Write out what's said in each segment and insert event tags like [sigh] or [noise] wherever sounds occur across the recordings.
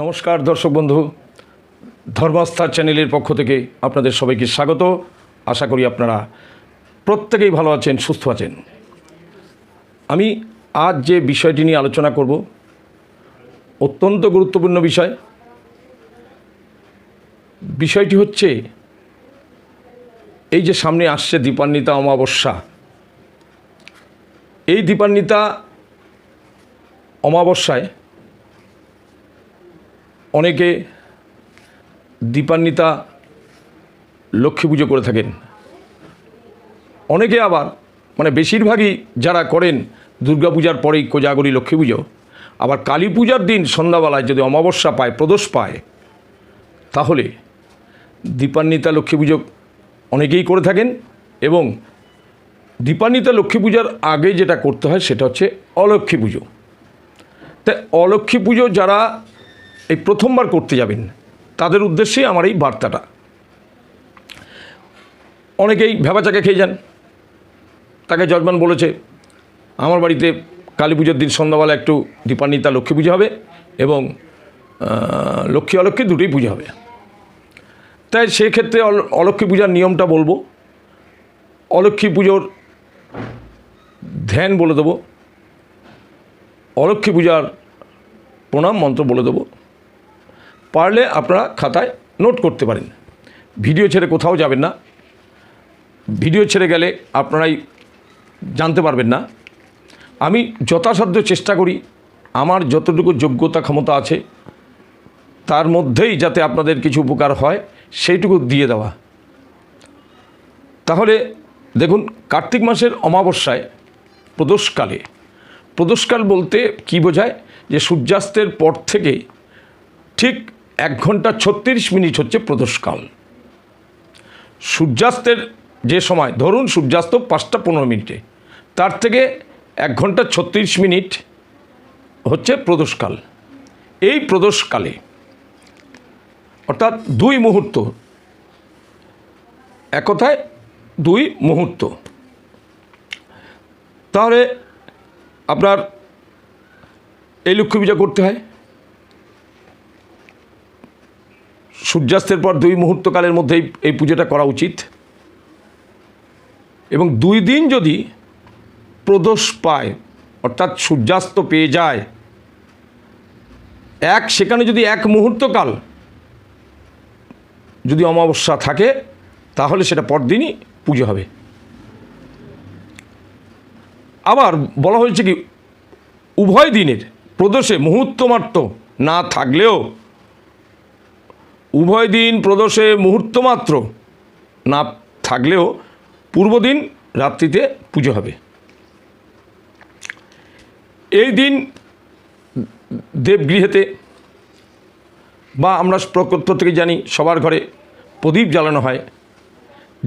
নমস্কার দর্শক বন্ধু ধর্মাস্থার চ্যানেলের পক্ষ থেকে আপনাদের সবাইকে স্বাগত। আশা করি আপনারা প্রত্যেকেই ভালো আছেন, সুস্থ আছেন। আমি আজ যে বিষয়টি নিয়ে আলোচনা করব, অত্যন্ত গুরুত্বপূর্ণ বিষয়। বিষয়টি হচ্ছে, এই যে সামনে আসছে দীপান্বিতা অমাবস্যা, এই দীপান্বিতা অমাবস্যায় অনেকে দীপান্বিতা লক্ষ্মী পুজো করে থাকেন। অনেকে আবার মানে বেশিরভাগই যারা করেন দুর্গাপূজার পরেই কোজাগরি লক্ষ্মী পুজো, আবার কালী পূজার দিন সন্ধ্যাবেলায় যদি অমাবস্যা পায়, প্রদোষ পায়, তাহলে দীপান্বিতা লক্ষ্মী পুজো অনেকেই করে থাকেন এবং দীপান্বিতা লক্ষ্মী পূজার আগে যেটা করতে হয় সেটা হচ্ছে অলক্ষ্মী পুজো। তাই অলক্ষ্মী পুজো যারা এই প্রথমবার করতে যাবেন। তাদের উদ্দেশ্যেই আমার এই বার্তাটা। অনেকেই ভেবাচাকে খেয়ে যান। তাকে জজমান বলেছে, আমার বাড়িতে কালী পুজোর দিন সন্ধ্যাবেলা একটু দীপান্বিতা লক্ষ্মী পুজো হবে এবং লক্ষ্মী অলক্ষ্মী দুটোই পুজো হবে। তাই সেক্ষেত্রে অল- অলক্ষ্মী পূজার নিয়মটা বলব। অলক্ষ্মী পুজোর ধ্যান বলে দেবো। অলক্ষ্মী পূজার প্রণাম মন্ত্র বলে দেবো। পারলে আপনারা খাতায় নোট করতে পারেন। ভিডিও ছেড়ে কোথাও যাবেন না। ভিডিও ছেড়ে গেলে আপনারাই জানতে পারবেন না। আমি যথাসাধ্য চেষ্টা করি, আমার যতটুকু যোগ্যতা ক্ষমতা আছে, তার মধ্যেই যাতে আপনাদের কিছু উপকার হয়, সেইটুকু দিয়ে দেওয়া। তাহলে দেখুন, কার্তিক মাসের অমাবস্যায়, প্রদোষকালে। প্রদোষকাল বলতে কি বোঝায়? যে সূর্যাস্তের পর থেকে ঠিক এক ঘণ্টা ছত্রিশ মিনিট হচ্ছে প্রদোষকাল সূর্যাস্তের যে সময়, ধরুন সূর্যাস্ত পাঁচটা পনেরো মিনিটে, তার থেকে এক ঘণ্টা ছত্রিশ মিনিট হচ্ছে প্রদোষকাল এই প্রদোষকালে অর্থাৎ দুই মুহূর্ত, এক কথায় দুই মুহূর্ত। তাহলে আপনার এই লক্ষ্মী পূজা করতে হয়। সূর্যাস্তের পর দুই মুহূর্তকালের মধ্যেই এই পুজোটা করা উচিত। এবং দুই দিন যদি প্রদোষ পায়, অর্থাৎ সূর্যাস্ত পেয়ে যায়, এক সেখানে যদি এক মুহূর্তকাল যদি অমাবস্যা থাকে, তাহলে সেটা পরদিনই পুজো হবে। আবার বলা হয়েছে কি, উভয় দিনের প্রদোষে মুহূর্তমাত্র না থাকলেও উভয় দিন প্রদোষে মুহূর্তমাত্র না থাকলেও পূর্বদিন রাত্রিতে পুজো হবে। এই দিন দেবগৃহেতে বা আমরা প্রকৃত থেকে জানি সবার ঘরে প্রদীপ জ্বালানো হয়।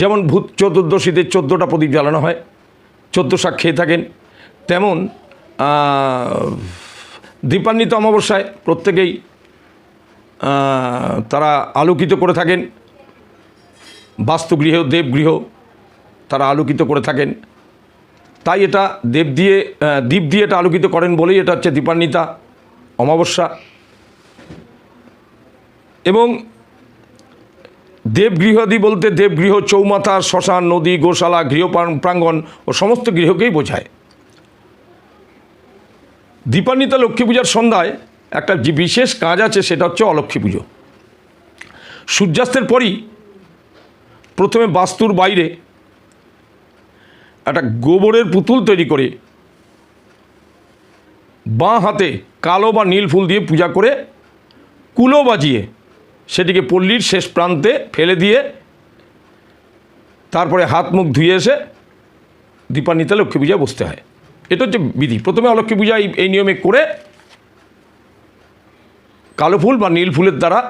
যেমন ভূত চতুর্দশীতে চোদ্দোটা প্রদীপ জ্বালানো হয়, চোদ্দ শাক খেয়ে থাকেন। তেমন দীপান্বিত অমাবস্যায় প্রত্যেকেই তারা আলোকিত করে থাকেন। বাস্তুগৃহ, দেবগৃহ তারা আলোকিত করে থাকেন। তাই এটা দেব দিয়ে দ্বীপ দিয়ে এটা আলোকিত করেন বলেই এটা হচ্ছে দীপান্বিতা, অমাবস্যা। এবং দেবগৃহাদি বলতে দেবগৃহ, চৌমাথা, শ্মশান, নদী, গোশালা, গৃহ প্রাং- প্রাঙ্গণ ও সমস্ত গৃহকেই বোঝায়। দীপান্বিতা লক্ষ্মী পূজার সন্ধ্যায় একটা যে বিশেষ কাজ আছে সেটা হচ্ছে অলক্ষ্মী পুজো। সূর্যাস্তের পরই প্রথমে বাস্তুর বাইরে একটা গোবরের পুতুল তৈরি করে বাঁ হাতে কালো বা নীল ফুল দিয়ে পূজা করে কুলো বাজিয়ে সেটিকে পল্লীর শেষ প্রান্তে ফেলে দিয়ে তারপরে হাত মুখ ধুয়ে এসে দীপান্বিতা লক্ষ্মী পূজায় বসতে হয়। এটা হচ্ছে বিধি। প্রথমে অলক্ষ্মী পূজা এই- এই নিয়মে করে কালো ফুল বা নীল ফুলের দ্বারা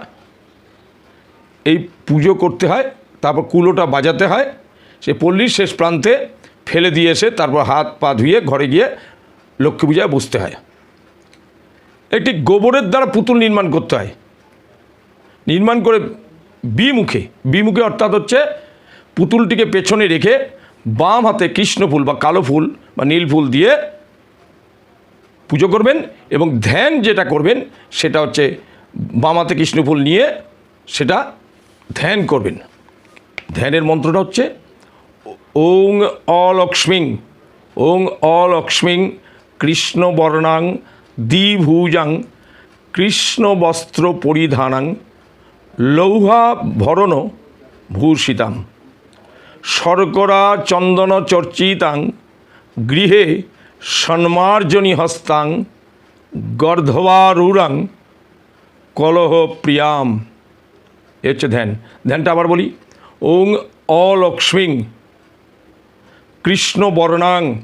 এই পুজো করতে হয়, তারপর কুলোটা বাজাতে হয়, সে পল্লীর শেষ প্রান্তে ফেলে দিয়ে এসে তারপর হাত পা ধুয়ে ঘরে গিয়ে লক্ষ্মী পূজায় বসতে হয়। একটি গোবরের দ্বারা পুতুল নির্মাণ করতে হয়। নির্মাণ করে বিমুখে বিমুখে অর্থাৎ হচ্ছে পুতুলটিকে পেছনে রেখে বাম হাতে কৃষ্ণ ফুল বা কালো ফুল বা নীল ফুল দিয়ে পুজো করবেন এবং ধ্যান যেটা করবেন সেটা হচ্ছে বামাতে কৃষ্ণফুল নিয়ে সেটা ধ্যান করবেন। ধ্যানের মন্ত্রটা হচ্ছে, ওং অলক্ষ্মীং ওং অলক্ষ্মীং কৃষ্ণবর্ণাং দ্বিভুজাং কৃষ্ণবস্ত্র পরিধানাং লৌহা ভরণ ভূষিতাম। শর্করা চন্দন চর্চিতাং গৃহে সন্মার্জনী হস্তাং গর্ধবারুরাং কলহ প্রিয়াম। এ হচ্ছে ধ্যান। ধ্যানটা আবার বলি। ওং অলক্ষ্মীং কৃষ্ণ বর্ণাং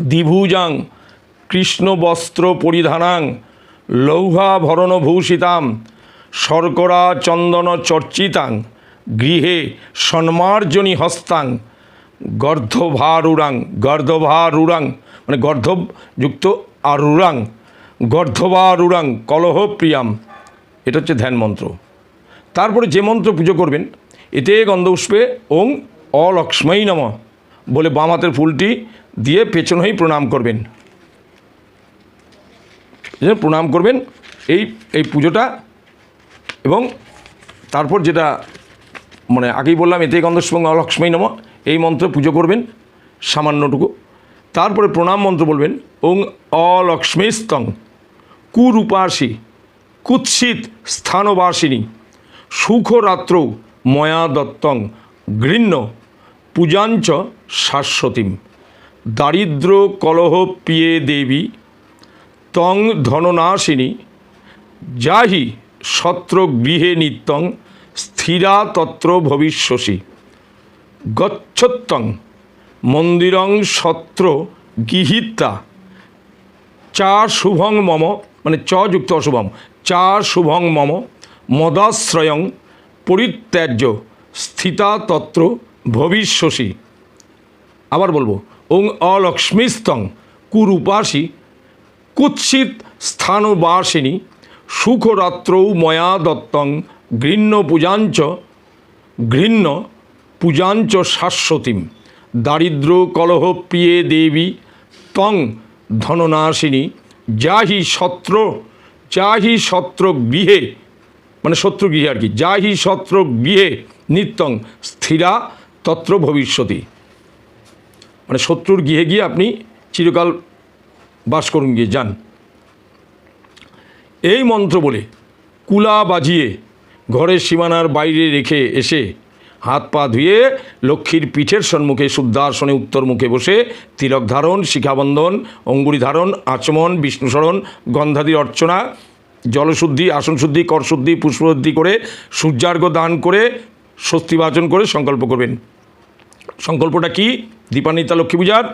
দ্বিভুজাং কৃষ্ণ বস্ত্র পরিধানাং লৌহা ভরণভূষিতাম শর্করা চন্দন চর্চিতাং গৃহে সন্মার্জনী হস্তাং গর্ধভারুরাং গর্ধভারুরাং মানে গর্ধযুক্ত আরুরাং, গর্ধভারুরাং, কলহ প্রিয়াম। এটা হচ্ছে ধ্যান মন্ত্র। তারপরে যে মন্ত্র পুজো করবেন, এতে গন্ধ উষ্পে ওং অলক্ষ্মী নম বলে বাম হাতের ফুলটি দিয়ে পেছন হয়েই প্রণাম করবেন। প্রণাম করবেন, এই এই পুজোটা এবং তারপর যেটা মানে আগেই বললাম, এতে গন্ধস্বং অলক্ষ্মী নম এই মন্ত্র পুজো করবেন, সামান্যটুকু। তারপরে প্রণাম মন্ত্র বলবেন, ওং অলক্ষ্মীস্তং কুরূপাসী কুৎসিত স্থানবাসিনী সুখরাত্র ময়া দত্তং গৃহ্ণ পূজাঞ্চ শাশ্বতীম দারিদ্র কলহ পিয়ে দেবী তং ধননাশিনী যাহি সত্র গৃহে নিত্যং স্থিরা তত্র ভবিষ্যসি। গচ্ছত্তং, মন্দিরং সত্র গৃহীতা। চা শুভং মম মানে চ যুক্ত অশুভম। চা শুভং মম, মদাশ্রয়ং, পরিত্যাজ্য, স্থিতা তত্র ভবিষ্যসি। আবার বলব, ওং অলক্ষ্মীস্তং কুরূপাসী, কুৎসিত স্থানবাসিনী, সুখরাত্রৌ ময়া দত্তং ঘৃণ্য পূজাঞ্চ, গৃহ্ণ পূজাঞ্চ শাশ্বতীম, দারিদ্র কলহ প্রিয়ে দেবী, তং ধননাশিনী, যাহি শত্র যাহি শত্র গৃহে মানে শত্রু গৃহে আর কি, যাহি শত্রু গৃহে নিত্যং স্থিরা তত্র ভবিষ্যতি। মানে শত্রুর গৃহে গিয়ে আপনি চিরকাল বাস করুন, গিয়ে যান। এই মন্ত্র বলে কুলা বাজিয়ে ঘরের সীমানার বাইরে রেখে এসে হাত পা ধুয়ে লক্ষ্মীর পিঠের সম্মুখে শুদ্ধাসনে উত্তর মুখে বসে তিলক ধারণ, শিখাবন্ধন, অঙ্গুরি ধারণ, আচমন বিষ্ণুসরণ গন্ধাদি অর্চনা, জলশুদ্ধি আসন শুদ্ধি করশুদ্ধি, পুষ্পশুদ্ধি করে সূর্যার্ঘ্য দান করে স্বস্তি বাচন করে সংকল্প করবেন। সংকল্পটা কি? দীপান্বিতা লক্ষ্মী পূজার।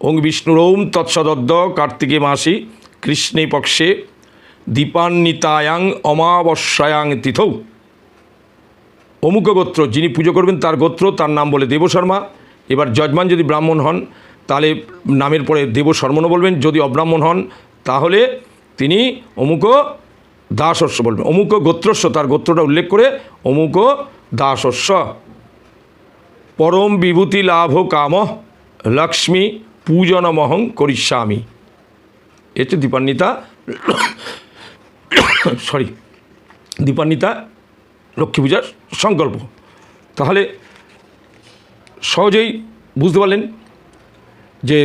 ওং বিষ্ণুরৌম তৎসদদ্দ কার্তিকে মাসি কৃষ্ণে পক্ষে দীপান্বিতায়াং অমাবস্যায়াং তিথৌ। অমুক গোত্র, যিনি পুজো করবেন তার গোত্র, তার নাম বলে দেব শর্মা। এবার যজমান যদি ব্রাহ্মণ হন, তাহলে নামের পরে দেব শর্মণও বলবেন। যদি অব্রাহ্মণ হন, তাহলে তিনি অমুক দাসস্য বলবেন। অমুক গোত্রস্য তার গোত্রটা উল্লেখ করে অমুক দাসস্য পরম বিভূতি লাভ কাম লক্ষ্মী পূজনমহং করিষ্যামি। এ হচ্ছে দীপান্বিতা। [coughs] সরি দীপান্বিতা লক্ষ্মী পূজার সংকল্প। তাহলে সহজেই বুঝতে পারলেন যে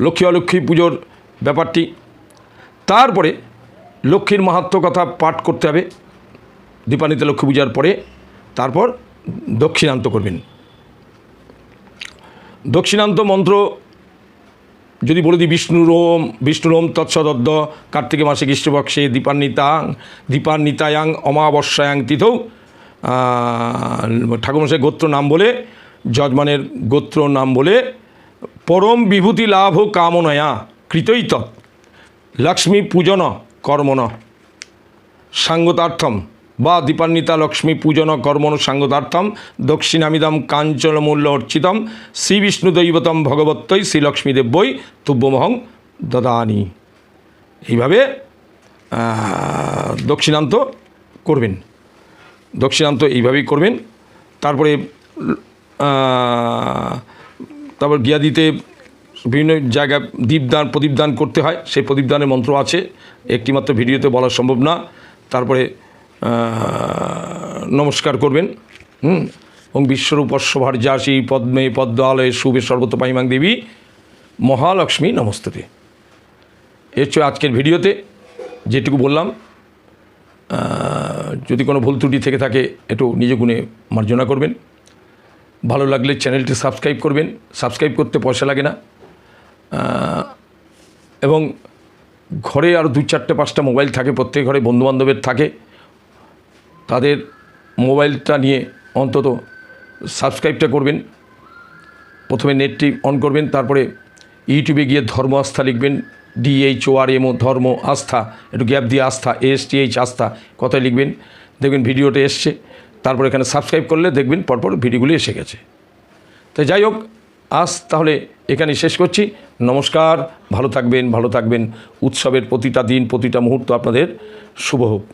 লক্ষ্মী অলক্ষ্মী পুজোর ব্যাপারটি। তারপরে লক্ষ্মীর মাহাত্ম্য কথা পাঠ করতে হবে। দীপান্বিতা লক্ষ্মী পূজার পরে তারপর দক্ষিণান্ত করবেন। দক্ষিণান্ত মন্ত্র যদি বলে দিই বিষ্ণুরোম বিষ্ণুরোম তৎসদদ্দ, কার্তিকে মাসে কৃষ্ণপক্ষে দীপান্বিতাং, দীপান্বিতায়াং, অমাবস্যায়াং তিথৌ ঠাকুরমশাই গোত্র নাম বলে, যজমানের গোত্র নাম বলে, পরম বিভূতি লাভ কামনয়া কৃতই তৎ লক্ষ্মী পূজন কর্মণ সাঙ্গতার্থম বা দীপান্বিতা লক্ষ্মী পূজন কর্মণ সাঙ্গতার্থম দক্ষিণামিদম কাঞ্চন মূল্য অর্চিতম শ্রী বিষ্ণু দৈবতম ভগবত্তই শ্রী লক্ষ্মী দেব্যই তুব্যমহং দদানি। এইভাবে দক্ষিণান্ত করবেন। দক্ষিণান্ত এইভাবেই করবেন। তারপরে তারপর দিতে বিভিন্ন জায়গায় দীপদান, প্রদীপদান করতে হয়। সেই প্রদীপদানের মন্ত্র আছে। একটিমাত্র ভিডিওতে বলা সম্ভব না। তারপরে নমস্কার করবেন, হুম? এবং বিশ্বরূপস্বভার যাসী পদ্মে পদ্মালয়ে শুভে সর্বতপাইমাং দেবী। মহালক্ষ্মী নমস্তুতে। এর হচ্ছে আজকের ভিডিওতে যেটুকু বললাম যদি কোনো ভুল ত্রুটি থেকে থাকে, একটু নিজ গুণে মার্জনা করবেন। ভালো লাগলে চ্যানেলটি সাবস্ক্রাইব করবেন। সাবস্ক্রাইব করতে পয়সা লাগে না। এবং ঘরে আরও দু চারটে পাঁচটা মোবাইল থাকে, প্রত্যেক ঘরে বন্ধুবান্ধবের থাকে। তাদের মোবাইলটা নিয়ে অন্তত সাবস্ক্রাইবটা করবেন। প্রথমে নেটটি অন করবেন, তারপরে ইউটিউবে গিয়ে ধর্ম আস্থা লিখবেন ডিএইচ ও আর এমও ধর্ম আস্থা, একটু গ্যাপ দিয়ে আস্থা এস টি এইচ আস্থা, কথায় লিখবেন। দেখবেন ভিডিওটা এসছে, তারপর এখানে সাবস্ক্রাইব করলে দেখবেন পরপর ভিডিওগুলি এসে গেছে। তো যাই হোক, আজ তাহলে এখানে শেষ করছি। নমস্কার, ভালো থাকবেন ভালো থাকবেন। উৎসবের প্রতিটা দিন, প্রতিটা মুহূর্ত আপনাদের শুভ হোক।